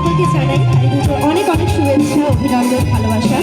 সকলকে জানাই কালী অনেক অনেক শুভেচ্ছা অভিনন্দন ভালোবাসা।